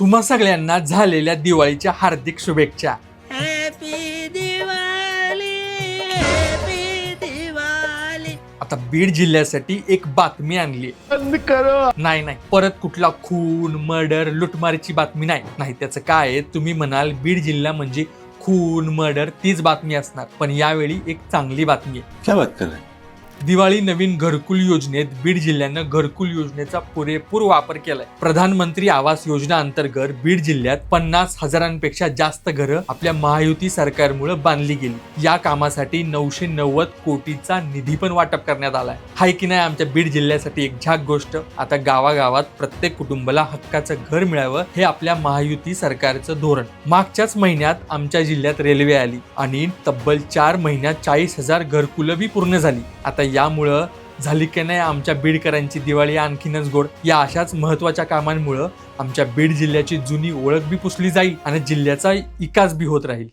तुम्हा सगळ्यांना झालेल्या दिवाळीच्या हार्दिक शुभेच्छा. हॅपी दिवाळी हॅपी दिवाळी आता बीड जिल्ह्यासाठी एक बातमी आणली. नाही नाही. परत कुठला खून मर्डर लुटमारीची बातमी नाही. नाही त्याचं काय आहे, तुम्ही म्हणाल बीड जिल्हा म्हणजे खून मर्डर तीच बातमी असणार. पण यावेळी एक चांगली बातमी आहे. दिवाळी नवीन घरकुल योजनेत बीड जिल्ह्यानं घरकुल योजनेचा पुरेपूर वापर केलाय. प्रधानमंत्री आवास योजना अंतर्गत बीड जिल्ह्यात पन्नास हजारांपेक्षा जास्त घरं आपल्या महायुती सरकारमुळे बांधली गेली. या कामासाठी नऊशे नव्वद कोटीचा निधी पण वाटप करण्यात आलाय. हाय की नाही आमच्या बीड जिल्ह्यासाठी एक झाक गोष्ट. आता गावागावात प्रत्येक कुटुंबाला हक्काचं घर मिळावं हे आपल्या महायुती सरकारचं धोरण. मागच्याच महिन्यात आमच्या जिल्ह्यात रेल्वे आली आणि तब्बल चार महिन्यात चाळीस हजार घरकुलं बी पूर्ण झाली. आता यामुळं झाली की नाही आमच्या बीडकरांची दिवाळी आणखीनच गोड. या अशाच महत्त्वाच्या कामांमुळं आमच्या बीड जिल्ह्याची जुनी ओळख बी पुसली जाईल आणि जिल्ह्याचा विकास बी होत राहील.